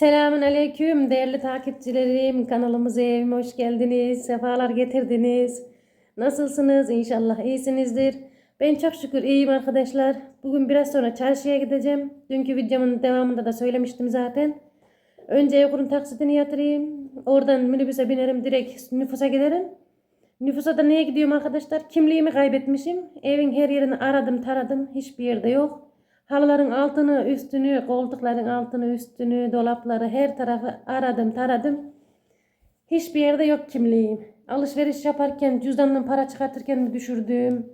Selamun Aleyküm değerli takipçilerim. Kanalımıza evime hoş geldiniz. Sefalar getirdiniz. Nasılsınız? İnşallah iyisinizdir. Ben çok şükür iyiyim arkadaşlar. Bugün biraz sonra çarşıya gideceğim. Dünkü videomun devamında da söylemiştim zaten. Önce Ekur'un taksitini yatırayım. Oradan minibüse binerim direkt nüfusa giderim. Nüfusa da niye gidiyorum arkadaşlar? Kimliğimi kaybetmişim. Evin her yerini aradım taradım. Hiçbir yerde yok. Halıların altını, üstünü, koltukların altını, üstünü, dolapları her tarafı aradım, taradım. Hiçbir yerde yok kimliğim. Alışveriş yaparken, cüzdandan para çıkartırken mi düşürdüm?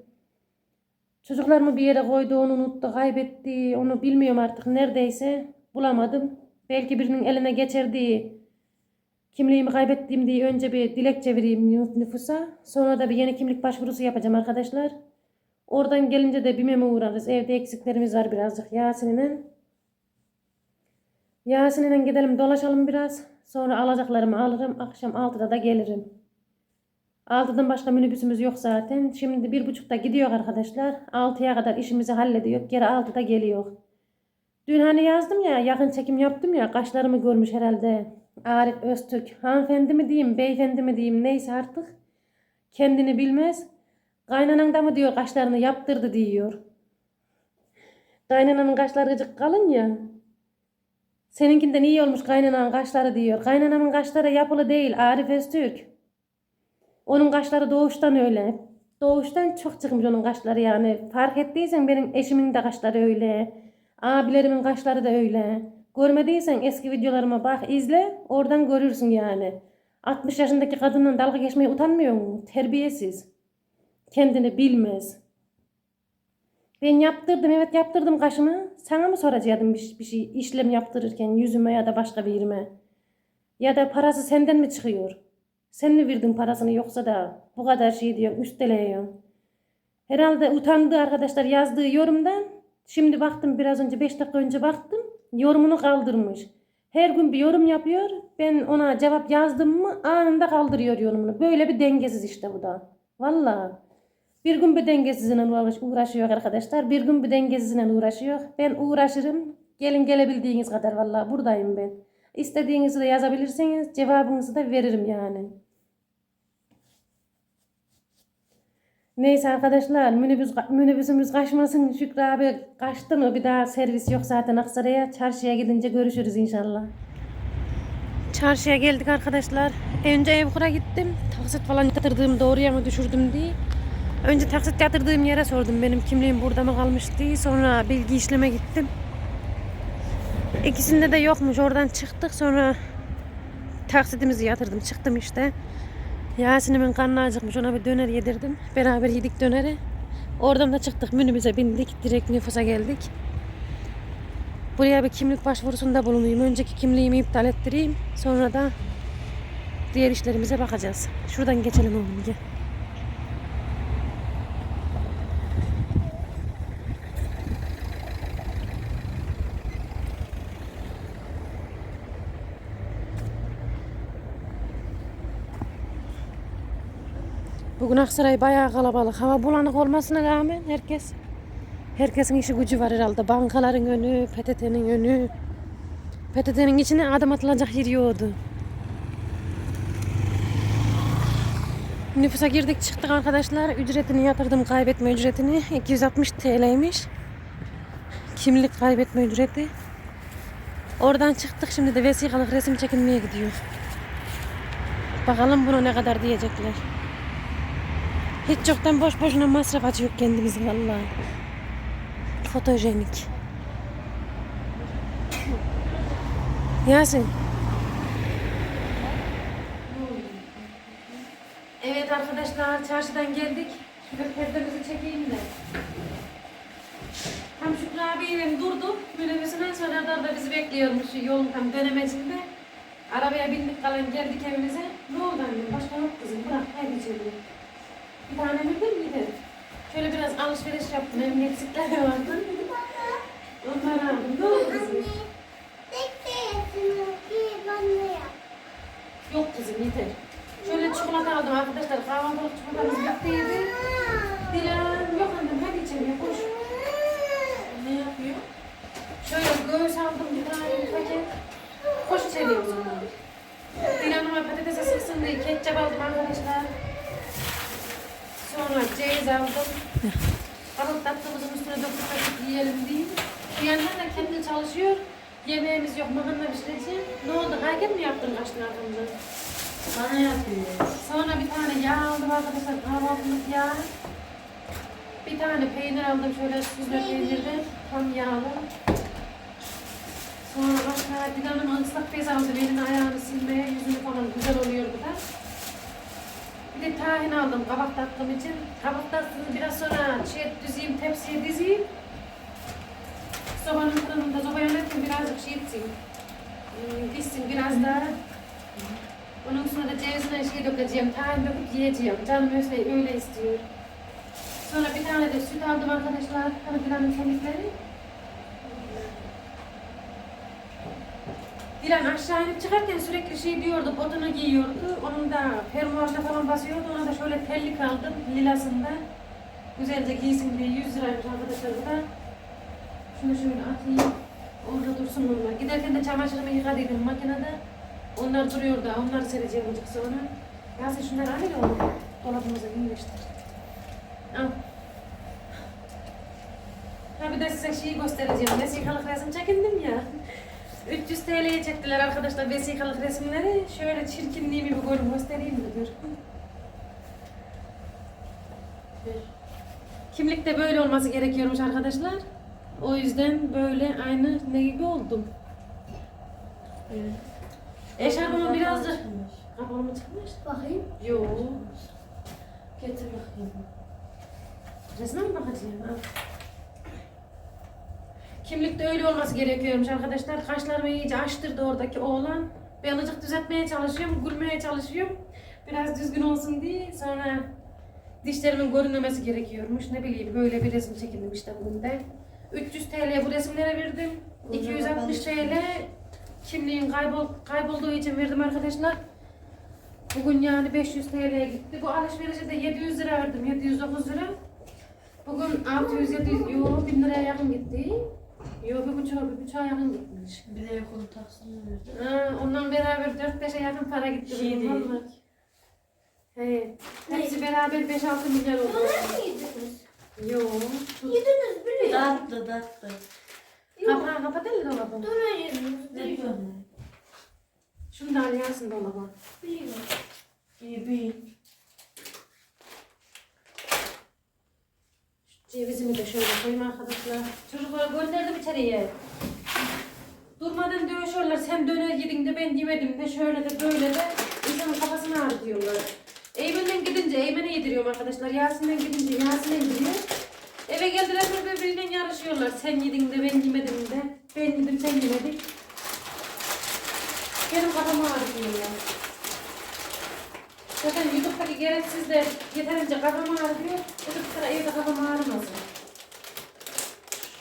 Çocuklar mı bir yere koydu, onu unuttu, kaybetti, onu bilmiyorum artık neredeyse. Bulamadım. Belki birinin eline geçirdi. Kimliğimi kaybettiğim diye önce bir dilekçe vereyim nüfusa. Sonra da bir yeni kimlik başvurusu yapacağım arkadaşlar. Oradan gelince de BİM'e uğrarız. Evde eksiklerimiz var birazcık Yasin'le. Yasin'le gidelim dolaşalım biraz. Sonra alacaklarımı alırım. Akşam 6'da da gelirim. 6'dan başka minibüsümüz yok zaten. Şimdi bir buçukta gidiyor arkadaşlar. 6'ya kadar işimizi hallediyor. Geri 6'da geliyor. Dün hani yazdım ya yakın çekim yaptım ya kaşlarımı görmüş herhalde. Arif Öztürk. Hanımefendi mi diyeyim beyefendi mi diyeyim neyse artık. Kendini bilmez. Kaynanan da mı diyor kaşlarını yaptırdı diyor. Kaynananın kaşları gıcık kalın ya. Seninkinden iyi olmuş kaynananın kaşları diyor. Kaynanamın kaşları yapılı değil Arif Öztürk. Onun kaşları doğuştan öyle. Doğuştan çok çıkmış onun kaşları yani. Fark ettiysen benim eşimin de kaşları öyle. Abilerimin kaşları da öyle. Görmediysen eski videolarıma bak izle oradan görürsün yani. 60 yaşındaki kadından dalga geçmeye utanmıyor mu? Terbiyesiz. Kendini bilmez. Ben yaptırdım evet yaptırdım kaşımı. Sana mı soracaktım bir, bir şey işlem yaptırırken yüzüme ya da başka bir yerime? Ya da parası senden mi çıkıyor? Sen mi verdin parasını yoksa da bu kadar şey diyor üsteleyiyorsun. Herhalde utandı arkadaşlar yazdığı yorumdan. Şimdi baktım biraz önce 5 dakika önce baktım. Yorumunu kaldırmış. Her gün bir yorum yapıyor. Ben ona cevap yazdım mı anında kaldırıyor yorumunu. Böyle bir dengesiz işte bu da. Vallahi. Bir gün bir dengesizle uğraş- uğraşıyor arkadaşlar. Bir gün bir dengesizle uğraşıyor. Ben uğraşırım. Gelin gelebildiğiniz kadar vallahi buradayım ben. İstediğinizi de yazabilirsiniz. Cevabınızı da veririm yani. Neyse arkadaşlar minibüs, minibüsümüz kaçmasın. Şükrü abi kaçtı mı bir daha servis yok zaten Aksaray'a. Çarşıya gidince görüşürüz inşallah. Çarşıya geldik arkadaşlar. Önce Evkur'a gittim. Taksit falan yatırdığım doğruya mı düşürdüm diye. Önce taksit yatırdığım yere sordum. Benim kimliğim burada mı kalmış diye. Sonra bilgi işleme gittim. İkisinde de yokmuş. Oradan çıktık. Sonra taksitimizi yatırdım. Çıktım işte. Yasin'imin karnı acıkmış. Ona bir döner yedirdim. Beraber yedik döneri. Oradan da çıktık. Minibüse bindik. Direkt nüfusa geldik. Buraya bir kimlik başvurusunda bulunayım. Önceki kimliğimi iptal ettireyim. Sonra da diğer işlerimize bakacağız. Şuradan geçelim oğlum gel. Bugün Aksaray bayağı kalabalık. Hava bulanık olmasına rağmen herkes herkesin işi gücü var herhalde. Bankaların önü, PTT'nin önü. PTT'nin içine adım atılacak yer yoktu. Nüfusa girdik çıktık arkadaşlar. Ücretini yatırdım kaybetme ücretini. 260 TL'ymiş. Kimlik kaybetme ücreti. Oradan çıktık şimdi de vesikalık resim çekilmeye gidiyor. Bakalım bunu ne kadar diyecekler. Hiç yoktan boş boşuna masraf açıyor kendimizi vallahi. Fotojenik. Yasin. Evet arkadaşlar çarşıdan geldik. Şöyle perdemizi çekeyim de. Tam Şükrü abiyle durduk. Minibüsünden sonra da bizi bekliyormuş yolun tam dönemecinde. Arabaya bindik kalan geldik evimize. Ne oldu annem? Başka yok kızım. Bırak haydi içeri. Bir tane mi bir miydi? Şöyle biraz alışveriş yaptım. Benim eksikler vardı. Onları aldım. Ne oldu kızım? Yok kızım yeter. Şöyle çikolata aldım arkadaşlar. Kahvaltılık çikolatamız bittiydi. Dilan yok annem hadi içeriye koş. Ne yapıyor? Şöyle göğüs aldım bir tane paket. Koş içeriye o zaman. Dilan'ıma patatese sıksın diye ketçap aldım arkadaşlar. Sonra ceviz aldım. Balık tatlımızın üstüne dokuz kaşık yiyelim diye. Bir yandan da kendi çalışıyor. Yemeğimiz yok, makarna pişireceğim. Ne oldu? Hakem mi yaptın arkamda? Bana yapıyor. Sonra bir tane yağ aldım arkadaşlar, kahvaltılık yağ. Bir tane peynir aldım şöyle süzme peynirden, tam yağlı. Sonra başka bir tane ıslak bez aldım, elini ayağını silmeye, yüzünü falan güzel oluyor bu da. Bir de tahin aldım kabak tatlım için. Kabak tatlını biraz sonra şey düzeyim, tepsiye dizeyim. Sobanın fırınında soba yönettim birazcık şey etsin. Hmm, Pişsin biraz daha. Onun üstüne de cevizine şey dökeceğim, tahin döküp yiyeceğim. Canım öyle, öyle istiyor. Sonra bir tane de süt aldım arkadaşlar. Hani Dilan'ın kemikleri. Dilan aşağı inip çıkarken sürekli şey diyordu, botunu giyiyordu. Onun da fermuarına falan basıyordu. Ona da şöyle tellik aldım, lilasından. Güzelce giysin diye 100 liraymış arkadaşlar bu da. Şunu şöyle atayım. Orada dursun onlar. Giderken de çamaşırımı yıkadıydım makinede. Onlar duruyor da, onları sereceğim azıcık sonra. Yasin şunları al ya oğlum. Dolabımıza yerleştir. Al. Ha bir de size şeyi göstereceğim. Vesikalık resim çekindim ya. 300 TL'ye çektiler arkadaşlar vesikalık resimleri. Şöyle çirkinliğimi bir görün göstereyim mi? Dur. Kimlikte böyle olması gerekiyormuş arkadaşlar. O yüzden böyle aynı ne gibi oldum. Evet. Eşarbımı birazcık... Kapalı mı çıkmış? Bakayım. Yok. Getir bakayım. Resme mi bakacağım? Al. Kimlikte öyle olması gerekiyormuş arkadaşlar. Kaşlarımı iyice açtırdı oradaki oğlan. Ben azıcık düzeltmeye çalışıyorum, gülmeye çalışıyorum. Biraz düzgün olsun diye. Sonra dişlerimin görünmemesi gerekiyormuş. Ne bileyim böyle bir resim çekildim işte bugün 300 TL bu resimlere verdim. 260 TL kimliğin kaybol, kaybolduğu için verdim arkadaşlar. Bugün yani 500 TL'ye gitti. Bu alışverişe de 700 lira verdim. 709 lira. Bugün 600 700 yo 1000 liraya yakın gitti. Yo bir buçuğa bir buçuğa yakın gitmiş. Bir de taksını verdi. Ha, ondan beraber 4-5'e yakın para gitti. Şey değil. He. Hepsi beraber 5-6 milyar oldu. Bunlar mı yediniz? Yo. Yediniz biliyorum. Tatlı tatlı. Kapağı kapat elle dolabı. Yediniz Ne biliyorum. Şunu da al yansın dolaba. Biliyorum. İyi bir. Cevizimi de şöyle koyayım arkadaşlar. Çocukları gönderdim içeriye. Durmadan dövüşüyorlar. Sen döner yedin de ben yemedim de şöyle de böyle de insanın kafasını ağrıtıyorlar. Eymen'den gidince Eymen'e yediriyorum arkadaşlar. Yasin'den gidince Yasin'e yediriyor. Eve geldiler birbiriyle yarışıyorlar. Sen yedin de ben yemedim de. Ben yedim sen yemedin. Benim kafamı ağrıtıyorlar. Zaten YouTube'daki gereksiz de yeterince kafam ağrıyor. Çocuk sıra evde kafam ağrımasın.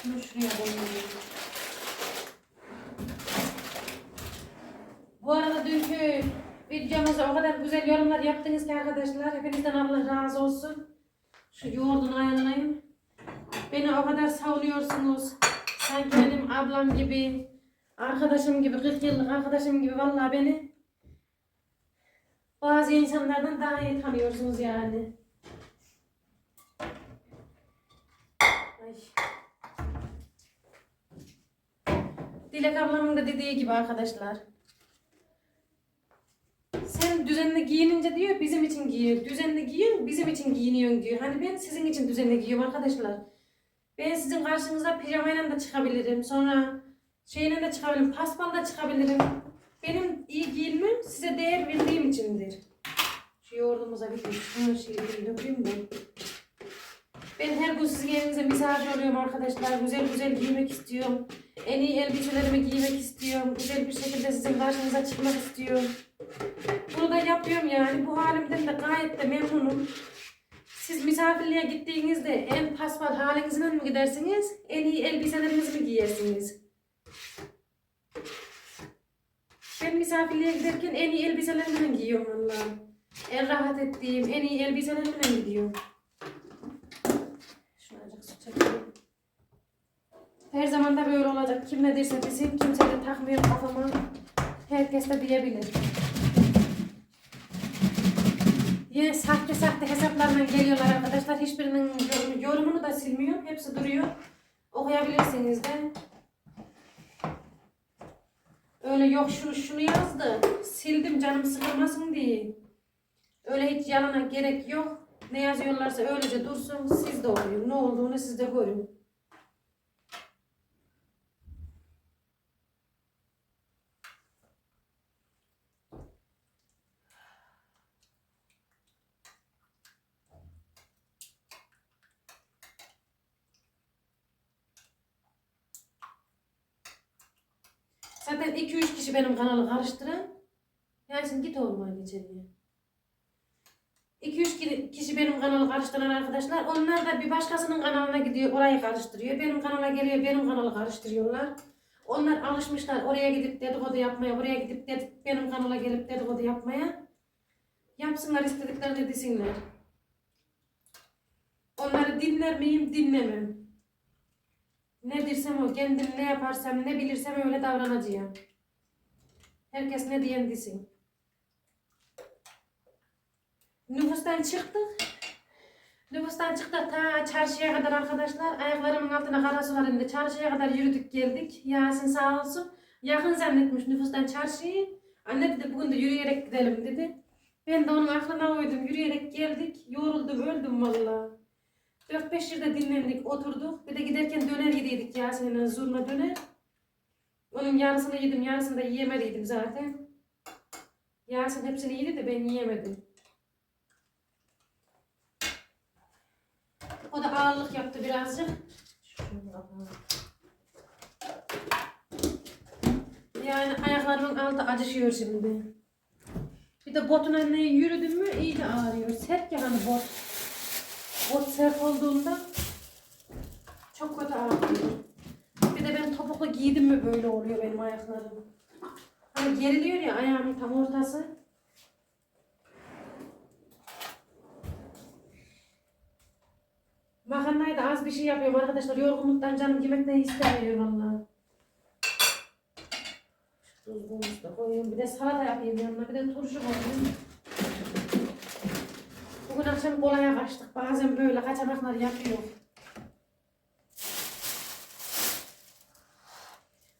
Şunu şuraya koyayım. Bu arada dünkü videomuza o kadar güzel yorumlar yaptınız ki arkadaşlar. Hepinizden Allah razı olsun. Şu yoğurdun ayarlayayım. Beni o kadar savunuyorsunuz. Sanki benim ablam gibi, arkadaşım gibi, 40 yıllık arkadaşım gibi vallahi beni bazı insanlardan daha iyi tanıyorsunuz yani. Ay. Dilek ablamın da dediği gibi arkadaşlar. Sen düzenli giyinince diyor bizim için giyiyor. Düzenli giyiyorsun bizim için giyiniyorsun diyor. Hani ben sizin için düzenli giyiyorum arkadaşlar. Ben sizin karşınıza pijamayla da çıkabilirim. Sonra şeyle de çıkabilirim. Paspal da çıkabilirim. Benim iyi giyinmem size değer verdiğim içindir. Şu yoğurdumuza bir şunu şey bir dökeyim de. Ben her gün sizin evinize misafir oluyorum arkadaşlar. Güzel güzel giymek istiyorum. En iyi elbiselerimi giymek istiyorum. Güzel bir şekilde sizin karşınıza çıkmak istiyorum. Bunu da yapıyorum yani. Bu halimden de gayet de memnunum. Siz misafirliğe gittiğinizde en paspas halinizle mi gidersiniz? En iyi elbiselerinizi mi giyersiniz? Ben misafirliğe giderken en iyi elbiselerimle giyiyorum vallahi. En rahat ettiğim, en iyi elbiselerimle gidiyorum. Şunu su çekeyim. Her zaman da böyle olacak. Kim ne derse desin, kimse de takmıyor kafama. Herkes de diyebilir. Yine sahte sahte hesaplarla geliyorlar arkadaşlar. Hiçbirinin yorum- yorumunu da silmiyorum. Hepsi duruyor. Okuyabilirsiniz de. Öyle yok şunu şunu yazdı. Sildim canım sıkılmasın diye. Öyle hiç yalana gerek yok. Ne yazıyorlarsa öylece dursun. Siz de okuyun. Ne olduğunu siz de görün. Zaten 2-3 kişi benim kanalı karıştıran. Yani sen git oğlum aynı içeriye. 2-3 ki- kişi benim kanalı karıştıran arkadaşlar. Onlar da bir başkasının kanalına gidiyor, orayı karıştırıyor. Benim kanala geliyor, benim kanalı karıştırıyorlar. Onlar alışmışlar oraya gidip dedikodu yapmaya, oraya gidip dedik, benim kanala gelip dedikodu yapmaya. Yapsınlar istediklerini desinler. Onları dinler miyim? Dinlemem. Ne dirsem o, kendim ne yaparsam, ne bilirsem öyle davranacağım. Herkes ne diyen desin. Nüfustan çıktık. Nüfustan çıktık ta çarşıya kadar arkadaşlar. Ayaklarımın altına kara su var indi. Çarşıya kadar yürüdük geldik. Yasin sağ olsun. Yakın zannetmiş nüfustan çarşıyı. Anne dedi bugün de yürüyerek gidelim dedi. Ben de onun aklına uydum. Yürüyerek geldik. Yoruldum öldüm vallahi. 4-5 yerde dinlendik oturduk. Bir de giderken döner yediydik Yasin'le zurna döner. Onun yarısını yedim yarısını da yiyemediydim zaten. Yasin hepsini yedi de ben yiyemedim. O da ağırlık yaptı birazcık. Yani ayaklarımın altı acışıyor şimdi. Bir de botun önüne yürüdüm mü iyice ağrıyor. Sert ya hani bot. Bot sert olduğunda çok kötü ağrıyor. Bir de ben topuklu giydim mi böyle oluyor benim ayaklarım. Hani geriliyor ya ayağımın tam ortası. Makarnayı da az bir şey yapıyorum arkadaşlar. Yorgunluktan canım yemekten istemiyor vallahi. Tuz bulmuş da koyayım. Bir de salata yapayım yanına. Bir de turşu koyayım. Bugün akşam kolaya kaçtık. Bazen böyle kaçamaklar yapıyor.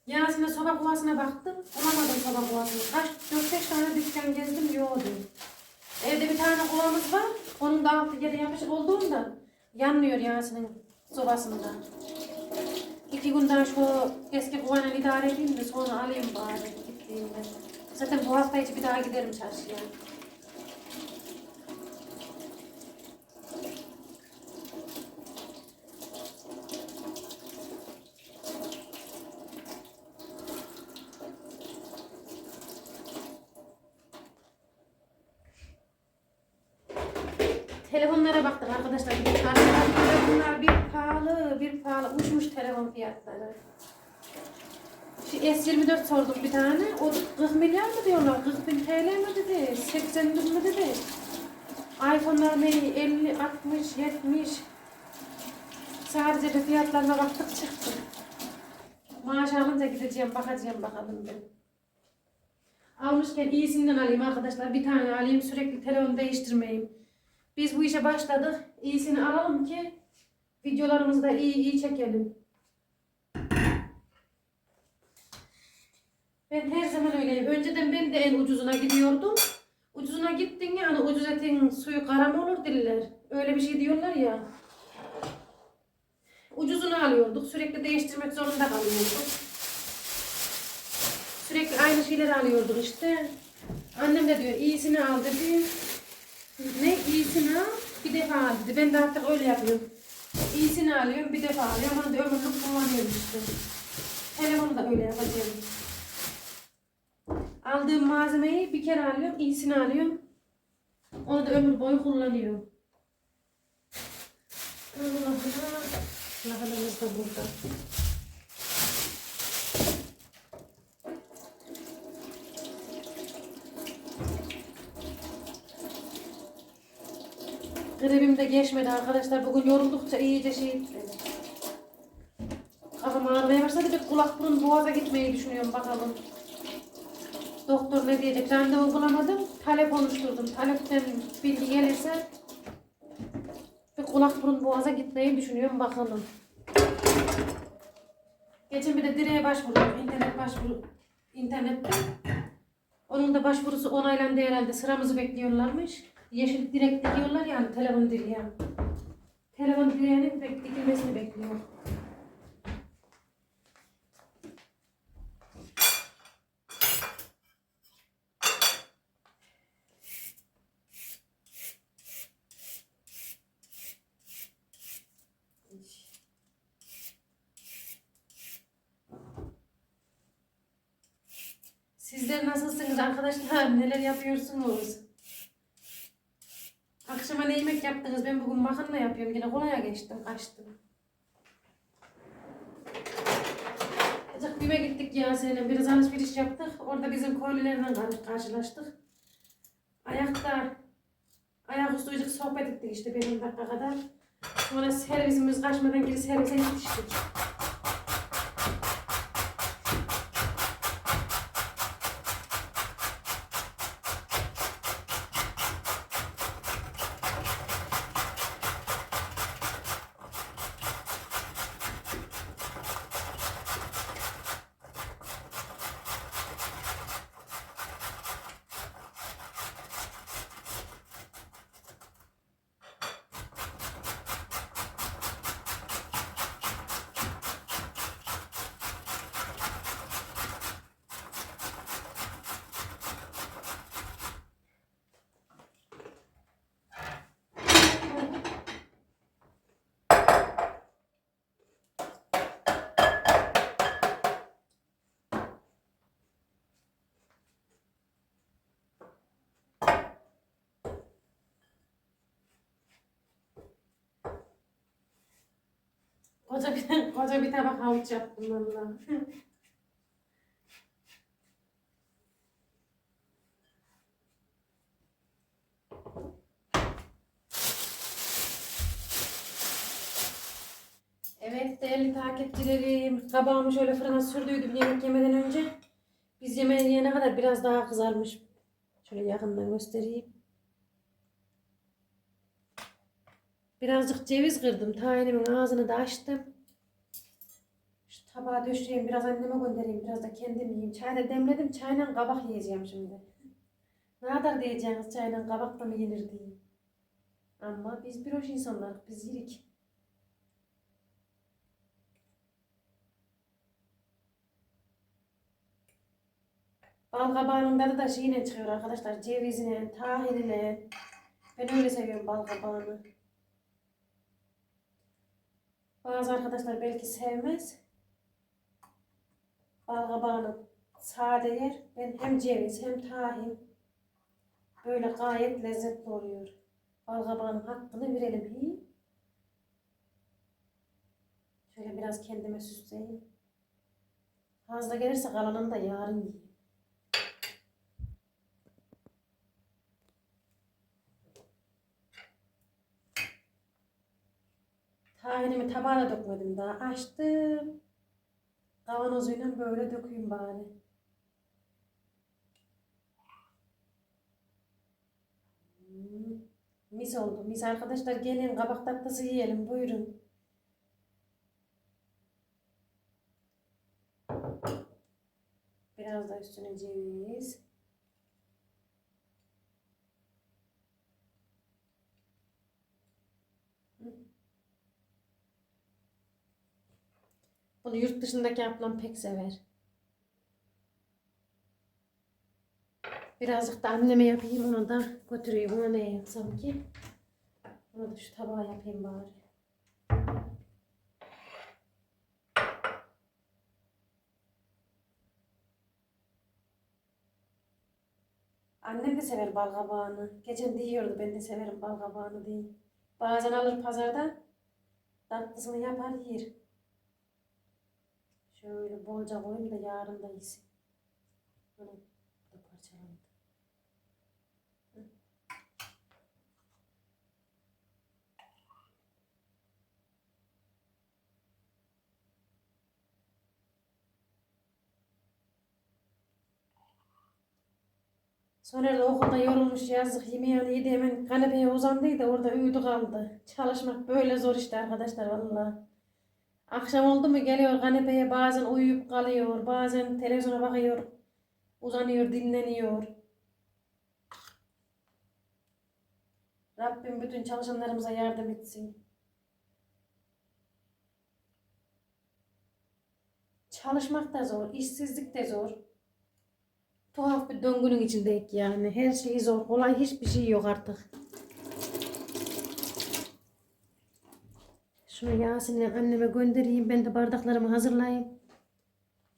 Yasin'e soba kovasına baktım. Bulamadım soba kovasını. Kaç, 4-5 tane dükkan gezdim yoktu. Evde bir tane kovamız var. Onun da altı yere yapışık olduğunda yanmıyor Yasin'in sobasında. İki gün daha şu eski kovayla idare edeyim de sonra alayım bari gittiğimde. Zaten bu hafta içi bir daha giderim çarşıya. Telefonlara baktık arkadaşlar. Arkadaşlar bunlar bir pahalı, bir pahalı. Uçmuş telefon fiyatları. Şu S24 sordum bir tane. O 40 milyar mı diyorlar? 40 bin TL mi dedi? 80 bin mi dedi? iPhone'lar ne? 50, 60, 70. Sadece bir fiyatlarına baktık çıktı. Maaş alınca gideceğim bakacağım bakalım ben. Almışken iyisinden alayım arkadaşlar. Bir tane alayım sürekli telefon değiştirmeyeyim. Biz bu işe başladık. İyisini alalım ki videolarımızı da iyi iyi çekelim. Ben her zaman öyleyim. Önceden ben de en ucuzuna gidiyordum. Ucuzuna gittin ya hani ucuz etin suyu kara mı olur diller. Öyle bir şey diyorlar ya. Ucuzunu alıyorduk. Sürekli değiştirmek zorunda kalıyorduk. Sürekli aynı şeyleri alıyorduk işte. Annem de diyor iyisini al dedi. Ne iyisini bir defa al dedi. Ben de artık öyle yapıyorum. İyisini alıyorum bir defa alıyorum. Onu da ömürlük kullanıyorum işte. Telefonu da öyle yapacağım. Aldığım malzemeyi bir kere alıyorum, iyisini alıyorum. Onu da ömür boyu kullanıyorum. Allah'ım. Lahanamız da burada. Gribim de geçmedi arkadaşlar. Bugün yoruldukça iyice şey. Kafam ağrımaya başladı. Bir kulak burun boğaza gitmeyi düşünüyorum bakalım. Doktor ne diyecek? Randevu bulamadım. Talep oluşturdum. Talepten bilgi gelirse bir kulak burun boğaza gitmeyi düşünüyorum bakalım. Geçen bir de direğe başvurdum. İnternet başvuru internette. Onun da başvurusu onaylandı herhalde. Sıramızı bekliyorlarmış. Yeşil direk dikiyorlar yani telefon direği. Telefon direğinin bek- dikilmesini bekliyor. Sizler nasılsınız arkadaşlar? Neler yapıyorsunuz? Ne yemek yaptınız? Ben bugün makarna yapıyorum. Yine kolaya geçtim, kaçtım. Azıcık BİM'e gittik ya seninle. Biraz alışveriş yaptık. Orada bizim köylülerle kar- karşılaştık. Ayakta ayaküstü azıcık sohbet ettik işte bir 10 dakika kadar. Sonra servisimiz kaçmadan geri servise yetiştik. Koca bir, koca bir tabak havuç yaptım valla. Evet değerli takipçilerim. Kabağımı şöyle fırına sürdüydüm yemek yemeden önce. Biz yemeği yiyene kadar biraz daha kızarmış. Şöyle yakından göstereyim. Birazcık ceviz kırdım. Tayinimin ağzını da açtım. Şu tabağa döşeyeyim. Biraz anneme göndereyim. Biraz da kendim yiyeyim. Çay da demledim. Çayla kabak yiyeceğim şimdi. Ne kadar diyeceğiniz çayla kabakla mı yenir diye. Ama biz bir hoş insanlar. Biz yirik. Bal kabağının tadı da şeyine çıkıyor arkadaşlar. Cevizine, tahinine. Ben öyle seviyorum bal kabağını. Bazı arkadaşlar belki sevmez. Bal kabağını sade yer. Ben hem ceviz hem tahin. Böyle gayet lezzetli oluyor. Bal kabağının hakkını verelim. Hi. Şöyle biraz kendime süsleyeyim. Fazla gelirse kalanını da yarın yiyeyim. Tahinimi tabağa da dökmedim daha. Açtım. Kavanozuyla böyle dökeyim bari. Hmm, Mis oldu. Mis arkadaşlar gelin kabak tatlısı yiyelim. Buyurun. Biraz da üstüne ceviz. Bunu yurt dışındaki ablam pek sever. Birazcık da anneme yapayım onu da götüreyim. Ona ne yapsam ki? Ona da şu tabağa yapayım bari. Annem de sever bal kabağını. Geçen diyordu ben de severim bal kabağını diye. Bazen alır pazardan tatlısını yapar yer. Şöyle bolca koyayım da yarın da yesin. Bunu da parçalandı. Sonra da okulda yorulmuş yazdık yemeğini yedi hemen kanepeye uzandıydı orada uyudu kaldı. Çalışmak böyle zor işte arkadaşlar vallahi. Akşam oldu mu geliyor kanepeye bazen uyuyup kalıyor bazen televizyona bakıyor. Uzanıyor dinleniyor. Rabbim bütün çalışanlarımıza yardım etsin. Çalışmak da zor, işsizlik de zor. Tuhaf bir döngünün içindeyik yani. Her şey zor. Kolay hiçbir şey yok artık. Şunu Yasin'le anneme göndereyim. Ben de bardaklarımı hazırlayayım.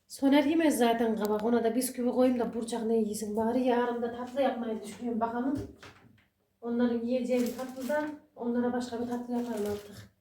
Soner yemez zaten kabak. Ona da bisküvi koyayım da burçak ne yesin. Bari yarın da tatlı yapmayı düşünüyorum bakalım. Onların yiyeceği bir tatlıdan onlara başka bir tatlı yaparım artık.